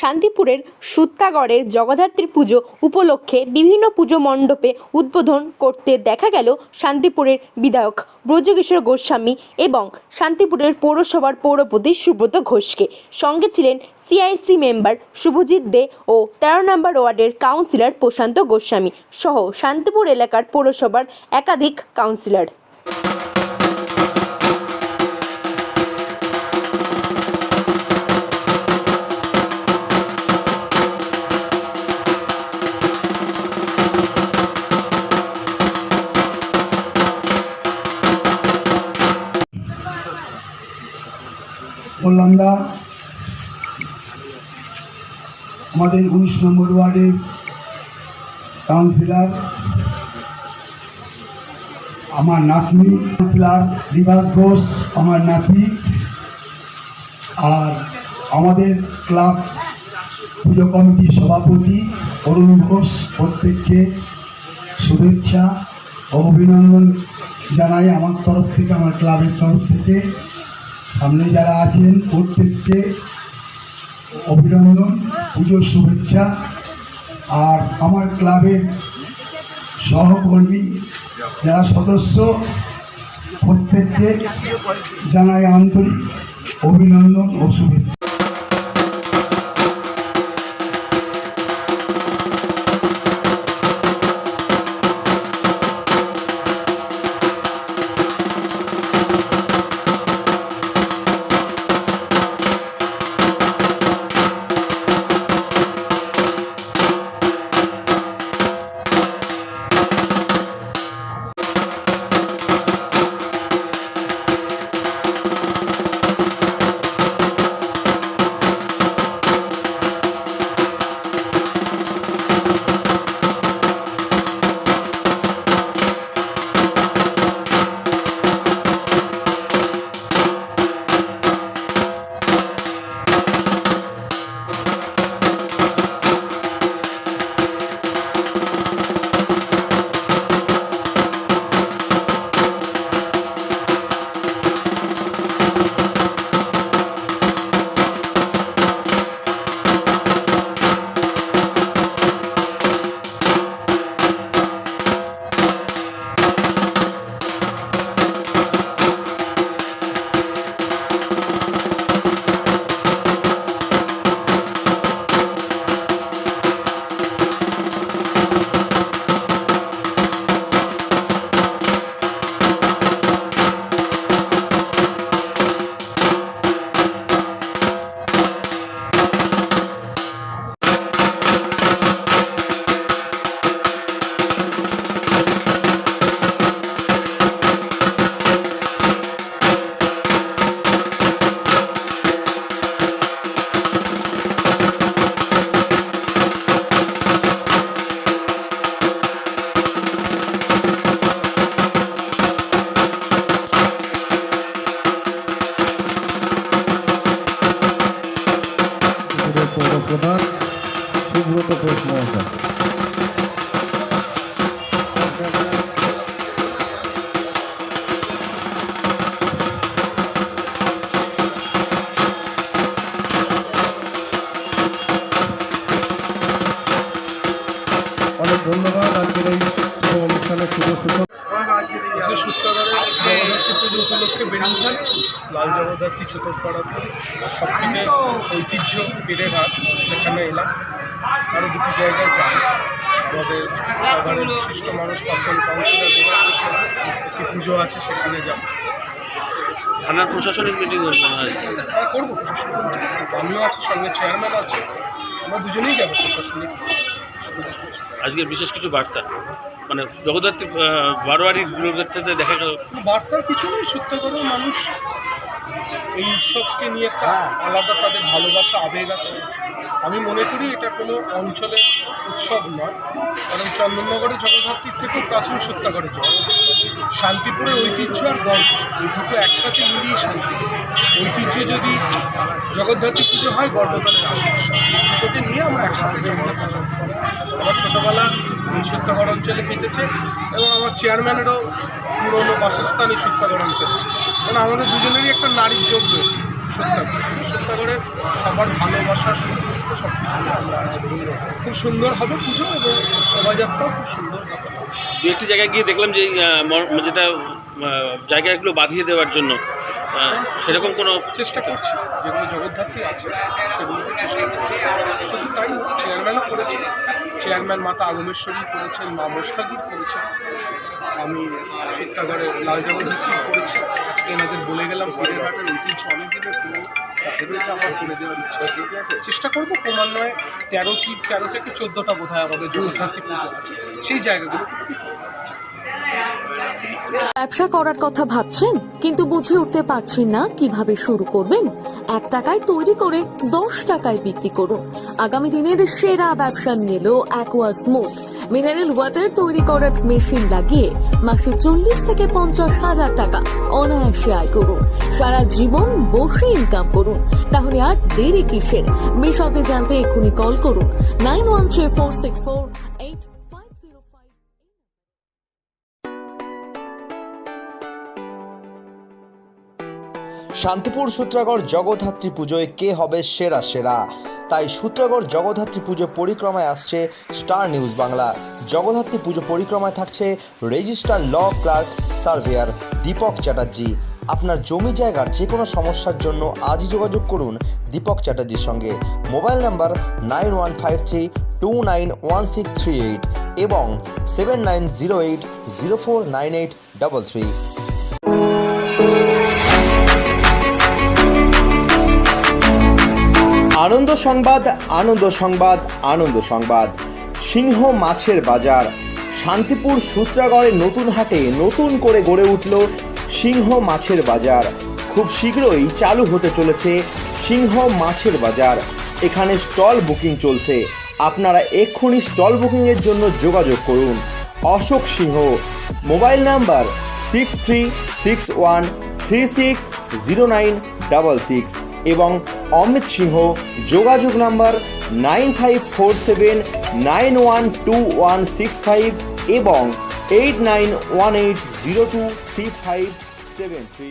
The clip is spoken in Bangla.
শান্তিপুরের সুত্তাগড়ের জগদ্ধাত্রী পুজো উপলক্ষে বিভিন্ন পুজো মণ্ডপে উদ্বোধন করতে দেখা গেল শান্তিপুরের বিধায়ক ব্রজকিশোর গোস্বামী এবং শান্তিপুরের পৌরসভার পৌরপতি সুব্রত ঘোষকে। সঙ্গে ছিলেন সিআইসি মেম্বার শুভজিৎ দে ও তেরো নম্বর ওয়ার্ডের কাউন্সিলর প্রশান্ত গোস্বামী সহ শান্তিপুর এলাকার পৌরসভার একাধিক কাউন্সিলর। বললাম আমাদের উনিশ নম্বর ওয়ার্ডের কাউন্সিলর, আমার নাতনি, কাউন্সিলর বিভাস ঘোষ, আমার নাতি, আর আমাদের ক্লাব পুজো কমিটির সভাপতি অরুণ ঘোষ, প্রত্যেককে শুভেচ্ছা ও অভিনন্দন জানাই আমার তরফ থেকে, আমার ক্লাবের তরফ থেকে। সামনে যারা আছেন, প্রত্যেককে অভিনন্দন, পুজোর শুভেচ্ছা। আর আমার ক্লাবের সহকর্মী যারা সদস্য, প্রত্যেককে জানাই আন্তরিক অভিনন্দন ও শুভেচ্ছা। সে সূত্রধারে জগদ্ধাত্রী পুজো উপলক্ষে বেরিয়েছেন লাল জগদ্ধাত্রী চতুর্পাড়াতে সব থেকে ঐতিহ্য পেড়েঘাট সেখানে এলাম। আরও দুটি জায়গায় যাব আমাদের সূত্রাগারের বিশিষ্ট মানুষ প্রাক্তন কাউন্সিলর একটি পুজো আছে সেখানে যাব। থানার প্রশাসনিক মিটিং হয়। হ্যাঁ করব প্রশাসনিক আমিও আছি সঙ্গে চেয়ারম্যান আছে। আমরা দুজনেই যাব প্রশাসনিক। আজকে বিশেষ কিছু বার্তা? মানে জগদ্ধাত্রী আহ, বারোয়ারির দুর্গক্ষেত্রে দেখা গেল। বার্তার কিছু নেই সত্যিকারের মানুষ এই উৎসবকে নিয়ে একটা আলাদা তাদের ভালোবাসা আবেগ আছে। আমি মনে করি এটা কোনো অঞ্চলের উৎসব নয় কারণ চন্দননগরে জগদ্ধাত্রীর থেকেও প্রাচীন সত্যাগরের জল। শান্তিপুরের ঐতিহ্য আর গল্প এই দুটো একসাথে মিলিয়ে শান্তি। ঐতিহ্য যদি জগদ্ধাত্রী পুজো হয় গর্ভকালের রাস উৎসব। দুটোকে নিয়ে আমরা একসাথে করি। আমার ছোটোবেলা এই সত্যাগড় অঞ্চলে কেটেছে এবং আমার চেয়ারম্যানেরও পুরনো বাসস্থান এই সত্যাগড় অঞ্চলে কারণ আমাদের দুজনেরই একটা নারীর যোগ রয়েছে সত্যাগড় সত্যাগড়ে সবার ভালোবাসা সব কিছু আমরা আছি খুব সুন্দর হবে পুজো এবং শোভাযাত্রাও খুব সুন্দর হবে। দু একটি জায়গায় গিয়ে দেখলাম যে আহ, যেটা জায়গাগুলো বাঁধিয়ে দেওয়ার জন্য সেরকম কোনো চেষ্টা করছি। যেগুলো জগদ্ধাত্রী আছে সেগুলোকে চেষ্টা করছি। শুধু তাই চেয়ারম্যানও করেছেন। চেয়ারম্যান মাতা আগমেশ্বরী করেছেন মা মোস্তাকির করেছেন। আমি সীতাগড়ের লাল জগদ্ধাত্রী করেছি। আজকে এনাদের বলে গেলাম পীরের হাটের ঐতিহ্য অনেক দিনের পুরো চেষ্টা করব ক্রমান্বয়ে তেরো কি, তেরো থেকে চোদ্দোটা বোধ হয় আমাদের জগদ্ধাত্রী পুজো আছে। সেই জায়গাগুলো ব্যবসা করার কথা ভাবছেন, কিন্তু বুঝে উঠতে পারছেন না কীভাবে শুরু করবেন। এক টাকায় তৈরি করে দশ টাকায় বিক্রি করুন। আগামী দিনের সেরা ব্যবসা নিয়ে এলো অ্যাকোয়া স্মুথ মিনারেল ওয়াটার তৈরি করার মেশিন লাগিয়ে মাসে চল্লিশ থেকে পঞ্চাশ হাজার টাকা অনায়াসে আয় করুন। সারা জীবন বসে ইনকাম করুন। তাহলে আর দেরি কিসের? বিশদে জানতে এখনই কল করুন। Nine one three four six four eight Shantipur Sutragarh Jagaddhatri পুজোয় কে হবে সেরা সেরা? তাই সূত্রাগড় জগদ্ধাত্রী পুজো পরিক্রমায় আসছে স্টার নিউজ বাংলা। জগদ্ধাত্রী পুজো পরিক্রমায় থাকছে registrar law clerk surveyor Dipak Chatterjee. আপনার জমি জায়গার যে কোনো সমস্যার জন্য আজই যোগাযোগ করুন দীপক চ্যাটার্জির সঙ্গে। Mobile number nine one five three two nine one six three eight এবং seven nine zero eight zero four nine eight double three. Ananda Sangbad Ananda Sangbad আনন্দ সংবাদ। সিংহ মাছের বাজার। শান্তিপুর সূত্রাগড়ের নতুন হাটে নতুন করে গড়ে উঠল সিংহ মাছের বাজার। খুব শীঘ্রই চালু হতে চলেছে সিংহ মাছের বাজার। এখানে স্টল বুকিং চলছে। আপনারা এক্ষুনি স্টল বুকিংয়ের জন্য যোগাযোগ করুন। Ashok Singha, mobile number six three six one three six zero nine double six. এবং অমিত সিংহ, যোগাযোগ number nine five four seven nine one two one six five এবং eight nine one eight zero two three five seven three.